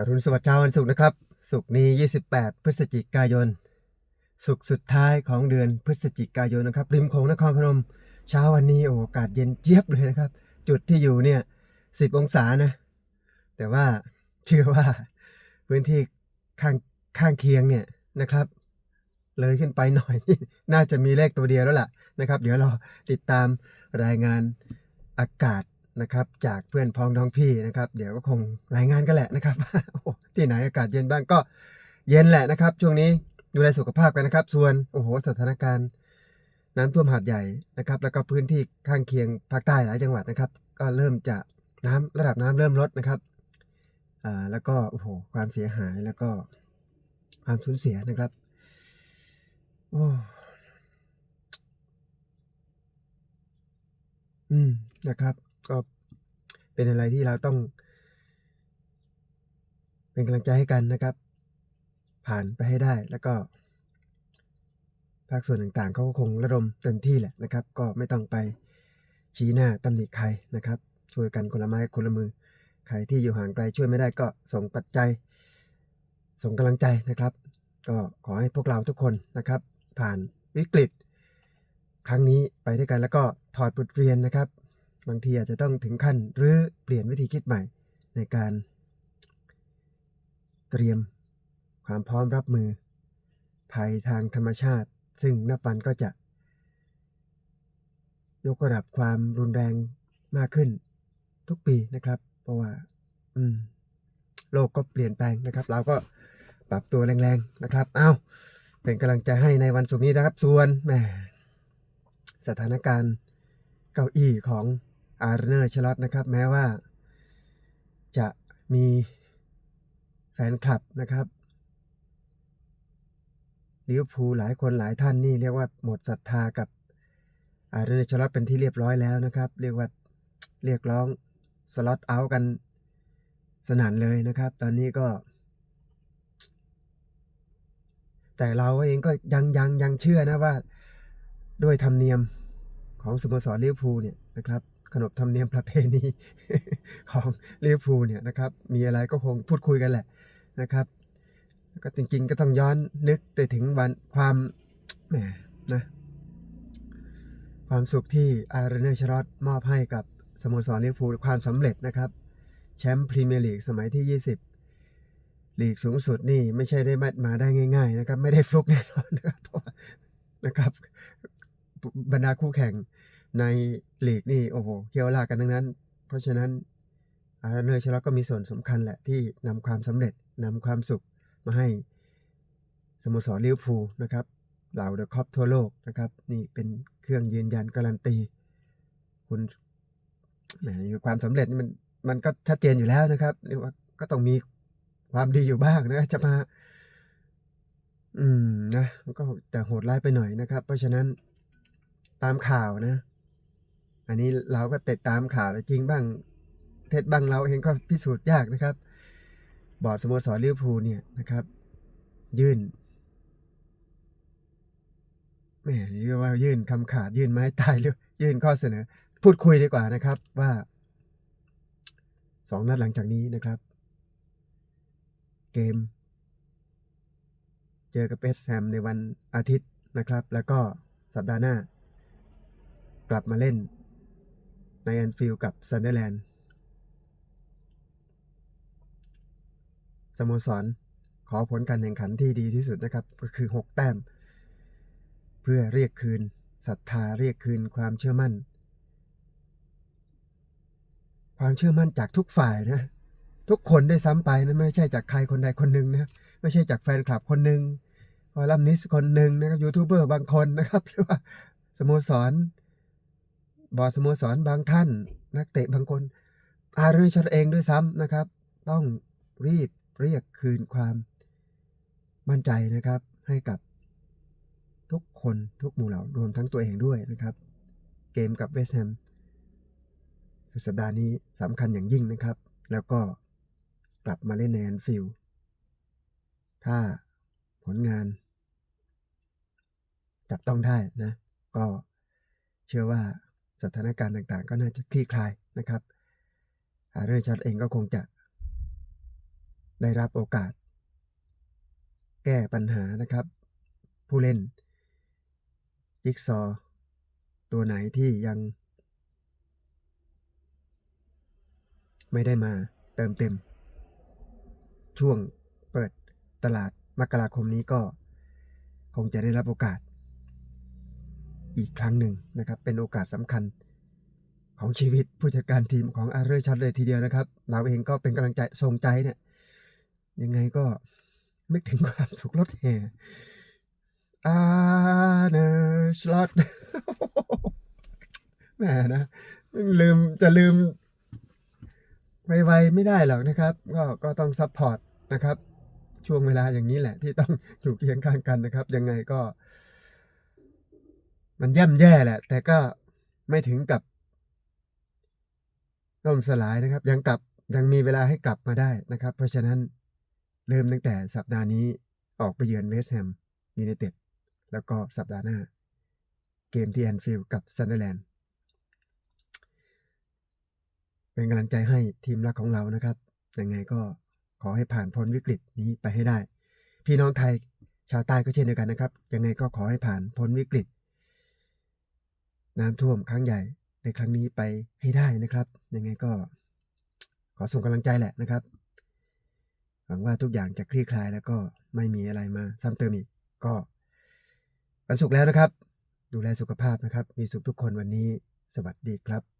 อรุณสวัสดิ์เช้าวันศุกร์นะครับ ศุกร์นี้ 28 พฤศจิกายน ศุกร์สุดท้ายของเดือนพฤศจิกายนนะครับ ริมโขงนครพนม เช้าวันนี้โอ้อากาศเย็นเจี๊ยบเลยนะครับ จุดที่อยู่เนี่ย10 องศานะ แต่ว่าเชื่อว่าพื้นที่ข้างข้างเคียงเนี่ยนะครับ เลยขึ้นไปหน่อย น่าจะมีเลขตัวเดียวแล้วล่ะนะครับ เดี๋ยวเราติดตามรายงานอากาศ นะครับจากเพื่อนพ้องท้องพี่นะครับเดี๋ยวก็คงรายงานกันแหละนะครับที่ไหนอากาศเย็นบ้างก็เย็นแหละนะครับ ช่วงนี้ดูแลสุขภาพกันนะครับ ส่วนโอ้โหสถานการณ์น้ำท่วมหาดใหญ่นะครับ แล้วก็พื้นที่ข้างเคียงภาคใต้หลายจังหวัดนะครับ ก็เริ่มจะน้ำระดับน้ำเริ่มลดนะครับอ่าแล้วก็โอ้โหความเสียหายแล้วก็ความสูญเสียนะครับโอ้อืมนะครับ ก็เป็นอะไรที่เราต้อง เป็นกำลังใจให้กันนะครับ ผ่านไปให้ได้แล้วก็ ภาคส่วนต่างๆเขาก็คงระดมเต็มที่แหละนะครับ ก็ไม่ต้องไปชี้หน้าตำหนิใครนะครับ ช่วยกันคนละไม้คนละมือ ใครที่อยู่ห่างไกลช่วยไม่ได้ก็ส่งปัจจัย ส่งกำลังใจนะครับ ก็ขอให้พวกเราทุกคนนะครับ ผ่านวิกฤต ครั้งนี้ไปด้วยกันแล้วก็ถอดบทเรียนนะครับ บางทีอาจจะต้องถึงขั้นหรือเปลี่ยนวิธีคิดใหม่ ในการเตรียมความพร้อมรับมือ ภัยทางธรรมชาติ ซึ่งนับวันก็จะ ยกระดับความรุนแรงมากขึ้น ทุกปีนะครับ เพราะว่า อืม โลกก็เปลี่ยนแปลงนะครับ เราก็ปรับตัวแรงๆนะครับ เอา้าเป็นกำลังใจให้ในวันศุกร์นี้นะครับ ส่วนแหมสถานการณ์เก้าอี้ของ อาร์เนอร์ชลอตนะครับ แม้ว่า จะมีแฟนคลับนะครับลิเวอร์พูลหลายคนหลายท่านนี่เรียกว่าหมดศรัทธากับอาร์เนอร์ชลอตเป็นที่เรียบร้อยแล้วนะครับ เรียกว่าเรียกร้องสล็อตเอากันสนั่นเลยนะครับ ตอนนี้ก็ แต่เราเองก็ยังยังยังเชื่อนะว่า ด้วยธรรมเนียมของสโมสรลิเวอร์พูลเนี่ยนะครับ ขนบธรรมเนียมประเพณีของลิเวอร์พูลเนี่ยนะครับ มีอะไรก็คงพูดคุยกันแหละนะครับ ก็จริงๆก็ต้องย้อนนึกไปถึงวันความแหมนะความสุขที่อาร์เรเนอร์ชรอตมอบให้กับสโมสรลิเวอร์พูลความสำเร็จนะครับแชมป์พรีเมียร์ลีกสมัยที่ 20 ลีกสูงสุดนี่ไม่ใช่ได้มาได้ง่าย ๆ นะครับ ไม่ได้ฟลุกแน่นอนนะครับเพราะนะครับบรรดาคู่แข่ง ในลีกนี่โอ้โหเคี่ยวลากันทั้งนั้น เพราะฉะนั้นอาเนอร์ชลอตก็มีส่วนสำคัญแหละที่นำความสำเร็จนำความสุขมาให้สโมสรลิเวอร์พูลนะครับเหล่าเดอะคอปทั่วโลกนะครับ นี่เป็นเครื่องยืนยันการันตี คุณแหมความสำเร็จนี่มันมันก็ชัดเจนอยู่แล้วนะครับเรียกว่าก็ต้องมีความดีอยู่บ้างนะจะมา อืมนะมันก็แต่โหดร้ายไปหน่อยนะครับ เพราะฉะนั้นตามข่าวนะ อันนี้เราก็ติดตามข่าวจริงบ้าง เท็จบ้างเราเองก็พิสูจน์ยากนะครับ บอร์ดสโมสรลิเวอร์พูลเนี่ยนะครับ ยื่นแหมเรียกว่ายื่นคำขาดยื่นไม้ตายหรือยื่นข้อเสนอ พูดคุยดีกว่านะครับว่าสองนัดหลังจากนี้นะครับ เกม เจอกับเอสแซมในวันอาทิตย์นะครับ แล้วก็สัปดาห์หน้ากลับมาเล่น ในแอนฟิลด์กับซันเดอร์แลนด์สโมสรขอผลการแข่งขันที่ดีที่สุดนะครับ ก็คือ 6 แต้ม เพื่อเรียกคืนศรัทธาเรียกคืนความเชื่อมั่น ความเชื่อมั่นจากทุกฝ่ายนะ ทุกคนได้ซ้ำไปนะไม่ใช่จากใครคนใดคนหนึ่งนะไม่ใช่จากแฟนคลับคนหนึ่งคอลัมนิสต์คนหนึ่งนะครับยูทูบเบอร์บางคนนะครับหรือว่าสโมสร บอร์ดสโมสรบางท่าน นักเตะบางคน อาร์เรนชเองด้วยซ้ำนะครับ ต้องรีบเรียกคืนความมั่นใจนะครับ ให้กับทุกคนทุกหมู่เหล่ารวมทั้งตัวเองด้วยนะครับ เกมกับเวสต์แฮมสุดสัปดาห์นี้สำคัญอย่างยิ่งนะครับ แล้วก็กลับมาเล่นในแอนฟิลด์ถ้าผลงาน จับต้องได้นะ ก็เชื่อว่า สถานการณ์ต่างๆ ก็น่าจะคลี่คลายนะครับอาร์เรชัดเองก็คงจะ ได้รับโอกาส แก้ปัญหานะครับ ผู้เล่น จิ๊กซอ ตัวไหนที่ยัง ไม่ได้มาเติมเต็ม ช่วงเปิดตลาดมกราคมนี้ก็ คงจะได้รับโอกาส อีกครั้งหนึ่งนะครับ เป็นโอกาสสำคัญของชีวิตผู้จัดการทีมของอาร์เรช็อตเลยทีเดียวนะครับ เราเองก็เป็นกำลังใจส่งใจเนี่ยยังไงก็นึกถึงความสุขรถแห่อาร์เนชลอตแหมนะลืมจะลืมไวๆไม่ได้หรอกนะครับ ก็ก็ต้องซัพพอร์ตนะครับ ช่วงเวลาอย่างนี้แหละที่ต้องอยู่เคียงข้างกันนะครับ ยังไงก็ มันย่ำแย่แหละ แต่ก็ไม่ถึงกับล่มสลายนะครับ ยังกลับยังมีเวลาให้กลับมาได้นะครับ เพราะฉะนั้นเริ่มตั้งแต่สัปดาห์นี้ออกไปเยือนเวสต์แฮมยูไนเต็ดแล้วก็สัปดาห์หน้า เกมที่แอนฟิลด์กับซันเดอร์แลนด์เป็นกำลังใจให้ทีมรักของเรานะครับ ยังไงก็ขอให้ผ่านพ้นวิกฤตนี้ไปให้ได้ พี่น้องไทยชาวใต้ก็เช่นเดียวกันนะครับ ยังไงก็ขอให้ผ่านพ้นวิกฤต น้ำท่วมครั้งใหญ่ในครั้งนี้ไปให้ได้นะครับ ยังไงก็ขอส่งกำลังใจแหละนะครับ หวังว่าทุกอย่างจะคลี่คลายแล้วก็ไม่มีอะไรมาซ้ำเติมอีก ก็วันศุกร์แล้วนะครับ ดูแลสุขภาพนะครับ มีสุขทุกคนวันนี้ สวัสดีครับ